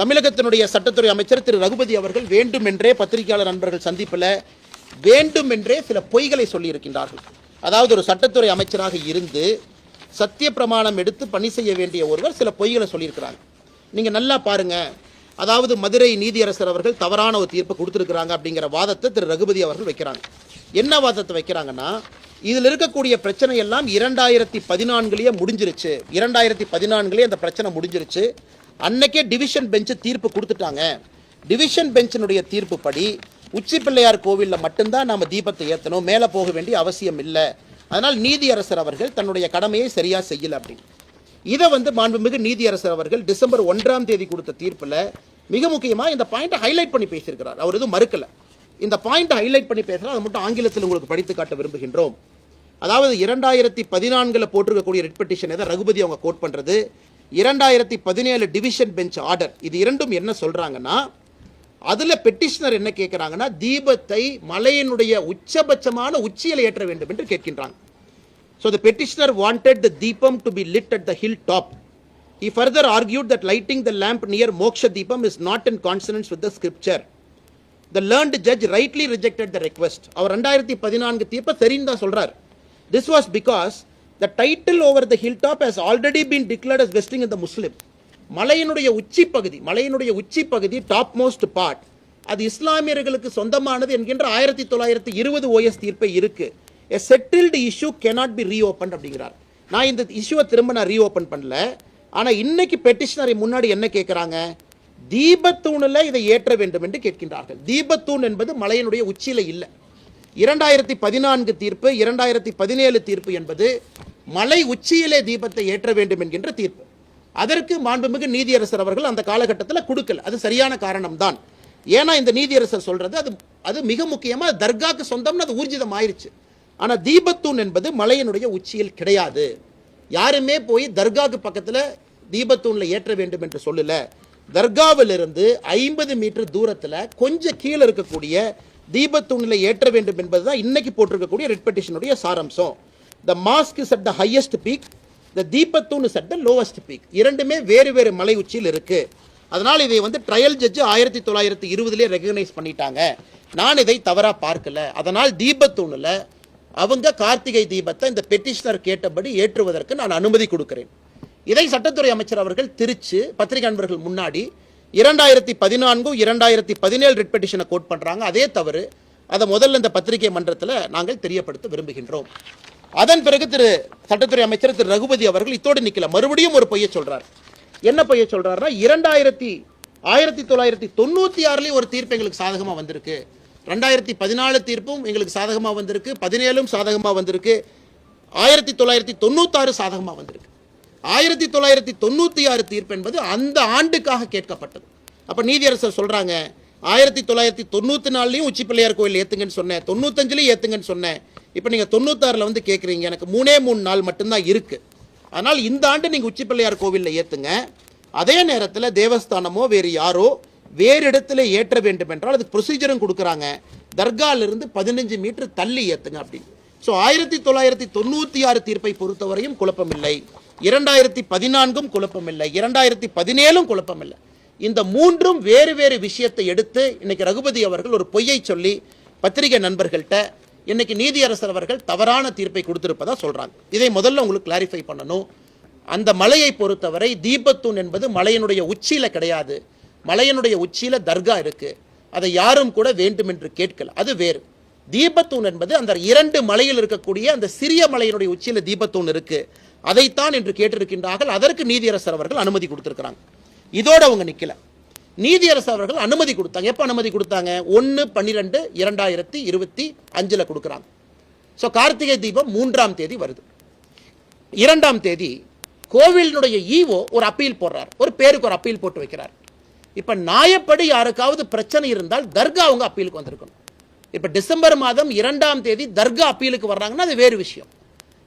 தமிழகத்தினுடைய சட்டத்துறை அமைச்சர் திரு ரகுபதி அவர்கள் வேண்டுமென்றே பத்திரிகையாளர் நண்பர்கள் சந்திப்பில் வேண்டுமென்றே சில பொய்களை சொல்லியிருக்கின்றார்கள். அதாவது ஒரு சட்டத்துறை அமைச்சராக இருந்து சத்திய பிரமாணம் எடுத்து பணி செய்ய வேண்டிய ஒருவர் சில பொய்களை சொல்லியிருக்கிறாங்க. நீங்கள் நல்லா பாருங்க. அதாவது மதுரை நீதியரசர் அவர்கள் தவறான ஒரு தீர்ப்பு கொடுத்துருக்குறாங்க அப்படிங்கிற வாதத்தை திரு ரகுபதி அவர்கள் வைக்கிறாங்க. என்ன வாதத்தை வைக்கிறாங்கன்னா இதில் இருக்கக்கூடிய பிரச்சனை எல்லாம் இரண்டாயிரத்தி பதினான்குலேயே முடிஞ்சிருச்சு. இரண்டாயிரத்தி பதினான்குலேயே அந்த பிரச்சனை முடிஞ்சிருச்சு. அன்னைக்கே டிவிஷன் பெஞ்சு தீர்ப்பு கொடுத்துட்டாங்க. டிவிஷன் பெஞ்சினுடைய தீர்ப்பு படி உச்சி பிள்ளையார் கோவிலில் மட்டும்தான் நாம் தீபத்தை ஏற்றணும் மேலே போக வேண்டிய அவசியம் இல்லை. அதனால் நீதியரசர் அவர்கள் தன்னுடைய கடமையை சரியாக செய்யலை அப்படின்னு. இதை வந்து மாண்புமிகு நீதியரசர் அவர்கள் டிசம்பர் ஒன்றாம் தேதி கொடுத்த தீர்ப்பில் மிக முக்கியமாக இந்த பாயிண்ட்டை ஹைலைட் பண்ணி பேசியிருக்கிறார். அவர் எதுவும் மறுக்கல. இந்த பாயிண்ட்டை ஹைலைட் பண்ணி பேசுகிறார் அதை மட்டும் ஆங்கிலத்தில் உங்களுக்கு படித்து காட்ட விரும்புகின்றோம். அதாவது இரண்டாயிரத்தி பதினான்கில் போட்டிருக்கக்கூடிய ரெட் பெட்டிஷன் எதை ரகுபதி அவங்க கோட் பண்ணுறது இரண்டாயிரத்தி பதினேழு டிவிஷன் பெஞ்ச் ஆர்டர் இது இரண்டும் என்ன சொல்கிறாங்கன்னா அதில் பெட்டிஷனர் என்ன கேட்குறாங்கன்னா தீபத்தை மலையினுடைய உச்சபட்சமான உச்சியில் ஏற்ற வேண்டும் என்று கேட்கின்றாங்க so the petitioner wanted the deepam to be lit at the hill top he further argued that lighting the lamp near Moksha Deepam is not in consonance with the scripture the learned judge rightly rejected the request அவர் ரெண்டாயிரத்தி பதினான்கு தீர்ப்பை சரின்னு தான் சொல்கிறார் this was because the title over the hill top already already been as as in the Muslim மலையினுடைய உச்சி பகுதி மலையினுடைய உச்சி பகுதி டாப் மோஸ்ட் பார்ட் அது இஸ்லாமியர்களுக்கு சொந்தமானது என்கின்ற ஆயிரத்தி தொள்ளாயிரத்தி இருபது ஓஎஸ் தீர்ப்பை இருக்கு. A settled issue cannot be reopen அப்படிங்கிறார். நான் இந்த இஷ்யூவை திரும்ப நான் ரீஓப்பன் பண்ணல. ஆனால் இன்னைக்கு பெட்டிஷனரை முன்னாடி என்ன கேட்குறாங்க தீபத்தூணில் இதை ஏற்ற வேண்டும் என்று கேட்கின்றார்கள். தீபத்தூண் என்பது மலையினுடைய உச்சியில் இல்லை. இரண்டாயிரத்தி பதினான்கு தீர்ப்பு இரண்டாயிரத்தி பதினேழு தீர்ப்பு என்பது மலை உச்சியிலே தீபத்தை ஏற்ற வேண்டும் என்கின்ற தீர்ப்பு. அதற்கு மாண்புமிகு நீதியரசர் அவர்கள் அந்த காலகட்டத்தில் கொடுக்கல. அது சரியான காரணம்தான். ஏன்னா இந்த நீதியரசர் சொல்றது அது அது மிக முக்கியமாக தர்காக்கு சொந்தம்னு அது ஊர்ஜிதம் ஆயிடுச்சு ஆனால் தீபத்தூண் என்பது மலையினுடைய உச்சியில் கிடையாது. யாருமே போய் தர்காக்கு பக்கத்தில் தீபத்தூணில் ஏற்ற வேண்டும் என்று சொல்லல. தர்காவிலிருந்து ஐம்பது மீட்டர் தூரத்தில் கொஞ்சம் கீழே இருக்கக்கூடிய தீபத்தூணில் ஏற்ற வேண்டும் என்பது தான் இன்னைக்கு போட்டிருக்கக்கூடிய ரெட் பெட்டிஷனுடைய சாராம்சம். The mosque is at the highest peak the deepathoon is at the lowest peak இரண்டுமே வேறு வேறு மலை உச்சியில் இருக்கு. அதனால் இதை வந்து ட்ரையல் ஜட்ஜு ஆயிரத்தி தொள்ளாயிரத்தி இருபதுலேயே ரெகக்னைஸ் பண்ணிட்டாங்க. நான் இதை தவறாக பார்க்கல. அதனால் தீபத்தூணில் அவங்க கார்த்திகை தீபத்தை இந்த பெட்டிஷனர் கேட்டபடி ஏற்றுவதற்கு நான் அனுமதி கொடுக்கிறேன். இதை சட்டத்துறை அமைச்சர் அவர்கள் திருச்சு பத்திரிகை அன்பர்கள் முன்னாடி இரண்டாயிரத்தி பதினான்கும் இரண்டாயிரத்தி பதினேழு ரிட் பெட்டிஷனை கோட் பண்ணுறாங்க அதே தவறு. அதை முதல்ல இந்த பத்திரிகை மன்றத்தில் நாங்கள் தெரியப்படுத்த விரும்புகின்றோம். அதன் பிறகு திரு சட்டத்துறை அமைச்சர் திரு ரகுபதி அவர்கள் இத்தோடு நிற்கல மறுபடியும் ஒரு பொய்யை சொல்கிறார் என்ன பொய்யை சொல்கிறாருன்னா இரண்டாயிரத்தி ஆயிரத்தி தொள்ளாயிரத்தி தொண்ணூற்றி ஆறுலேயும் ஒரு தீர்ப்பு எங்களுக்கு சாதகமாக வந்திருக்கு. ரெண்டாயிரத்தி பதினாலு தீர்ப்பும் எங்களுக்கு சாதகமாக வந்திருக்கு. பதினேழும் சாதகமாக வந்திருக்கு. ஆயிரத்தி தொள்ளாயிரத்தி தொண்ணூத்தாறு சாதகமாக வந்திருக்கு. ஆயிரத்தி தொள்ளாயிரத்தி தொண்ணூற்றி ஆறு தீர்ப்பு என்பது அந்த ஆண்டுக்காக கேட்கப்பட்டது. அப்போ நீதியரசர் சொல்கிறாங்க ஆயிரத்தி தொள்ளாயிரத்தி தொண்ணூற்றி நாலுலையும் உச்சி பிள்ளையார் கோயில் ஏற்றுங்கன்னு சொன்னேன் தொண்ணூத்தஞ்சிலையும் ஏற்றுங்கன்னு சொன்னேன். இப்போ நீங்கள் தொண்ணூத்தாறில் வந்து கேட்குறீங்க எனக்கு மூணே மூணு நாள் மட்டும்தான் இருக்குது அதனால் இந்த ஆண்டு நீங்கள் உச்சி பிள்ளையார் கோவிலில் ஏற்றுங்க அதே நேரத்தில் தேவஸ்தானமோ வேறு யாரோ வேறு இடத்துல ஏற்ற வேண்டும் என்றால் அதுக்கு ப்ரொசீஜரும் கொடுக்குறாங்க. தர்காலிருந்து பதினஞ்சு மீட்டர் தள்ளி ஏற்றுங்க அப்படின்னு. ஸோ ஆயிரத்தி தொள்ளாயிரத்தி தொண்ணூற்றி ஆறு தீர்ப்பை பொறுத்தவரையும் குழப்பமில்லை. இரண்டாயிரத்தி பதினான்கும் குழப்பமில்லை. இரண்டாயிரத்தி பதினேழும் குழப்பமில்லை. இந்த மூன்றும் வேறு வேறு விஷயத்தை எடுத்து இன்னைக்கு ரகுபதி அவர்கள் ஒரு பொய்யை சொல்லி பத்திரிகை நண்பர்கள்ட்ட இன்னைக்கு நீதியரசர் அவர்கள் தவறான தீர்ப்பை கொடுத்திருப்பதா சொல்றாங்க. இதை முதல்ல உங்களுக்கு கிளாரிஃபை பண்ணணும். அந்த மலையை பொறுத்தவரை தீபத்தூண் என்பது மலையினுடைய உச்சியில கிடையாது. மலையினுடைய உச்சியில தர்கா இருக்கு. அதை யாரும் கூட வேண்டும் என்று கேட்கல. அது வேறு. தீபத்தூண் என்பது அந்த இரண்டு மலையில் இருக்கக்கூடிய அந்த சிறிய மலையினுடைய உச்சியில தீபத்தூண் இருக்குது அதைத்தான் என்று கேட்டிருக்கின்றார்கள். அதற்கு நீதியரசர் அவர்கள் அனுமதி கொடுத்திருக்கிறாங்க. இதோட அவங்க நிக்கல. நீதியரசர் அவர்கள் அனுமதி கொடுத்தாங்க. எப்போ அனுமதி கொடுத்தாங்க? ஒன்று பன்னிரெண்டு இரண்டாயிரத்தி இருபத்தி அஞ்சில் கொடுக்குறாங்க. ஸோ கார்த்திகை தீபம் மூன்றாம் தேதி வருது. இரண்டாம் தேதி கோவிலினுடைய ஈவோ ஒரு அப்பீல் போடுறார். ஒரு பேருக்கு ஒரு அப்பீல் போட்டு வைக்கிறார். இப்போ நியாயப்படி யாருக்காவது பிரச்சனை இருந்தால் தர்கா அவங்க அப்பீலுக்கு வந்திருக்கணும். இப்போ டிசம்பர் மாதம் இரண்டாம் தேதி தர்கா அப்பீலுக்கு வர்றாங்கன்னா அது வேறு விஷயம்.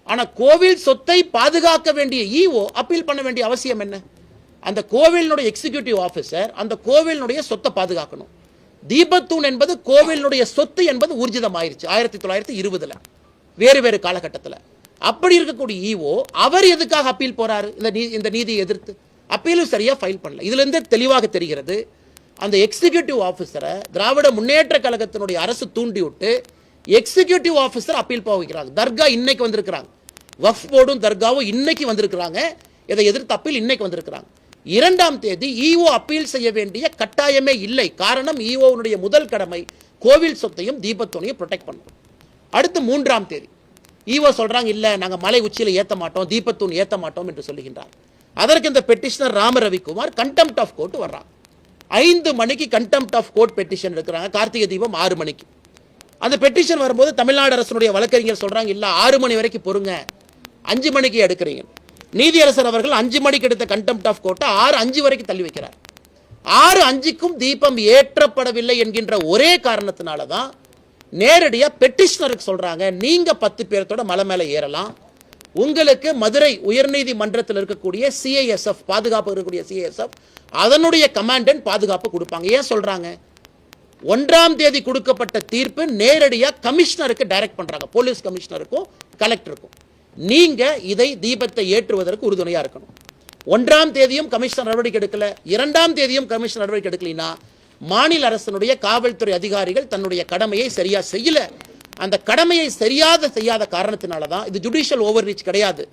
ஆனால் கோவில் சொத்தை பாதுகாக்க வேண்டிய இஓ அப்பீல் பண்ண வேண்டிய அவசியம் என்ன? அந்த கோவிலினுடைய எக்ஸிகியூட்டிவ் ஆஃபீஸர் அந்த கோவிலினுடைய சொத்தை பாதுகாக்கணும். தீபத்தூண் என்பது கோவிலினுடைய சொத்து என்பது ஊர்ஜிதமாயிருச்சு ஆயிரத்தி தொள்ளாயிரத்தி இருபதுல. வேறு வேறு காலகட்டத்தில். அப்படி இருக்கக்கூடிய இஓ அவர் எதுக்காக அப்பீல் போறாரு? இந்த நீ இந்த நீதியை எதிர்த்து. அப்பீலும் சரியாக ஃபைல் பண்ணல. இதுலேருந்து தெளிவாக தெரிகிறது அந்த எக்ஸிகியூட்டிவ் ஆஃபீஸரை திராவிட முன்னேற்ற கழகத்தினுடைய அரசு தூண்டி விட்டு எக்ஸிகியூட்டிவ் ஆஃபீஸர் அப்பீல் போக வைக்கிறாங்க. தர்கா இன்னைக்கு வந்திருக்கிறாங்க. வஃப் போர்டும் தர்காவும் இன்னைக்கு வந்திருக்கிறாங்க. இதை எதிர்த்து அப்பீல் இன்னைக்கு வந்திருக்கிறாங்க. இரண்டாம் தேதி இஓ அப்பீல் செய்ய வேண்டிய கட்டாயமே இல்லை. காரணம் இஓனுடைய முதல் கடமை கோவில் சொத்தையும் தீபத்தோனையும் ப்ரொடெக்ட் பண்ணணும். அடுத்து மூன்றாம் தேதி. ஈஓ சொல்றாங்க இல்லை நாங்கள் மலை உச்சியில் ஏற்ற மாட்டோம் தீபத்தூன் ஏற்ற மாட்டோம் என்று சொல்லுகின்றார். அதற்கு இந்த petitioner Rama Ravikumar contempt of court வர்றாங்க ஐந்து மணிக்கு கண்டெம்ட் ஆஃப் கோர்ட் பெட்டிஷன் எடுக்கிறாங்க. கார்த்திகை தீபம் ஆறு மணிக்கு. அந்த பெட்டிஷன் வரும்போது தமிழ்நாடு அரசனுடைய வழக்கறிஞர் சொல்கிறாங்க இல்லை ஆறு மணி வரைக்கும் பொறுங்க. அஞ்சு மணிக்கு எடுக்கிறீங்க. நீதியரசர் அவர்கள் அஞ்சு மணிக்கு எடுத்த கண்டெம்ட் ஆஃப் கோர்ட்டை ஆறு அஞ்சு வரைக்கும் தள்ளி வைக்கிறார். ஆறு அஞ்சுக்கும் தீபம் ஏற்றப்படவில்லை என்கின்ற ஒரே காரணத்தினால தான் நேரடியாக பெட்டிஷனருக்கு சொல்கிறாங்க நீங்கள் பத்து பேர்த்தோட மலை மேலே ஏறலாம். உங்களுக்கு மதுரை உயர்நீதிமன்றத்தில் இருக்கக்கூடிய சிஐஎஸ்எஃப் பாதுகாப்பு இருக்கக்கூடிய சிஐஎஸ்எஃப் அதனுடைய கமாண்டன்ட் பாதுகாப்பு கொடுப்பாங்க. ஏன் சொல்கிறாங்க ஒன்றாம் தேதி கொடுக்கப்பட்ட தீர்ப்பு நேரடியாக கமிஷனருக்கு டைரக்ட் பண்றாங்க. போலீஸ் கமிஷனருக்கும் கலெக்டருக்கும் நீங்க இதை தீபத்தை ஏற்றுவதற்கு உறுதுணையா இருக்கணும். ஒன்றாம் தேதியும் கமிஷனர் நடவடிக்கை எடுக்கல. இரண்டாம் தேதியும் கமிஷனர் நடவடிக்கை எடுக்கலைன்னா மாநில அரசனுடைய காவல்துறை அதிகாரிகள் தன்னுடைய கடமையை சரியா செய்யல. அந்த கடமையை சரியாக செய்யாத காரணத்தினால தான் இது ஜுடிஷியல் ஓவர் ரீச் கிடையாது.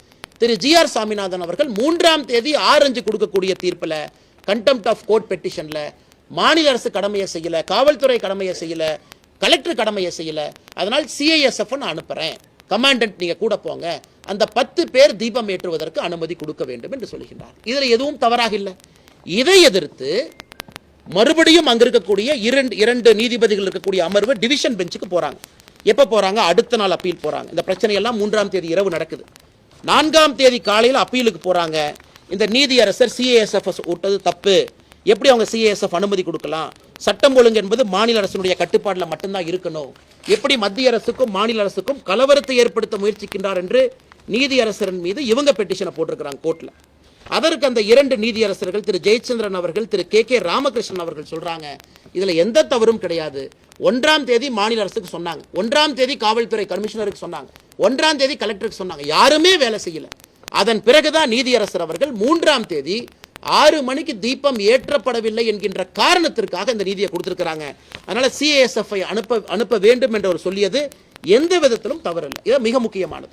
திரு ஜி ஆர் சாமிநாதன் அவர்கள் மூன்றாம் தேதி ஆரஞ்சு கொடுக்கக்கூடிய தீர்ப்பில் கண்டெம்ட் ஆஃப் கோர்ட் பெட்டிஷனில் மாநில அரசு கடமையை செய்யல காவல்துறை கடமையை செய்யல கலெக்டர் கடமையை செய்யல. அதனால் சிஐஎஸ்எஃப் நான் அனுப்புறேன். கமாண்டன்ட் நீங்க கூட போங்க. அந்த பத்து பேர் தீபம் ஏற்றுவதற்கு அனுமதி கொடுக்க வேண்டும் என்று சொல்லுகின்றார் இதில் எதுவும் தவறாக இல்லை. இதை எதிர்த்து மறுபடியும் அங்க இருக்கக்கூடிய இரண்டு இரண்டு நீதிபதிகள் இருக்கக்கூடிய அமர்வு டிவிஷன் பெஞ்சுக்கு போறாங்க. எப்ப போறாங்க? அடுத்த நாள் அப்பீல் போறாங்க. இந்த பிரச்சனையெல்லாம் மூன்றாம் தேதி இரவு நடக்குது. நான்காம் தேதி காலையில் அப்பீலுக்கு போறாங்க. இந்த நீதியரசர் சிஏஎஸ்எஃப்எஸ் விட்டது தப்பு. எப்படி அவங்க சிஏஎஸ்எஃப் அனுமதி கொடுக்கலாம்? சட்டம் ஒழுங்கு என்பது மாநில அரசினுடைய கட்டுப்பாட்டில் மட்டும்தான் இருக்கணும். எப்படி மத்திய அரசுக்கும் மாநில அரசுக்கும் கலவரத்தை ஏற்படுத்த முயற்சிக்கின்றார் என்று நீதியரசரின் மீது இவங்க பெட்டிஷனை போட்டிருக்கிறாங்க கோர்ட்டில் அதற்கு அந்த இரண்டு நீதியரசர்கள் திரு ஜெயச்சந்திரன் அவர்கள் திரு கே கே ராமகிருஷ்ணன் அவர்கள் சொல்றாங்க இதுல எந்த தவறும் கிடையாது. ஒன்றாம் தேதி மாநில அரசுக்கு சொன்னாங்க. ஒன்றாம் தேதி காவல்துறை கமிஷனருக்கு சொன்னாங்க. ஒன்றாம் தேதி கலெக்டருக்கு சொன்னாங்க. யாருமே வேலை செய்யல. அதன் பிறகுதான் நீதியரசர் அவர்கள் மூன்றாம் தேதி ஆறு மணிக்கு தீபம் ஏற்றப்படவில்லை என்கின்ற காரணத்திற்காக இந்த நீதியை கொடுத்திருக்கிறாங்க. அதனால சிஏஎஸ்எஃப்ஐ அனுப்ப அனுப்ப வேண்டும் என்று அவர் சொல்லியது எந்த விதத்திலும் தவறில்லை. இது மிக முக்கியமானது.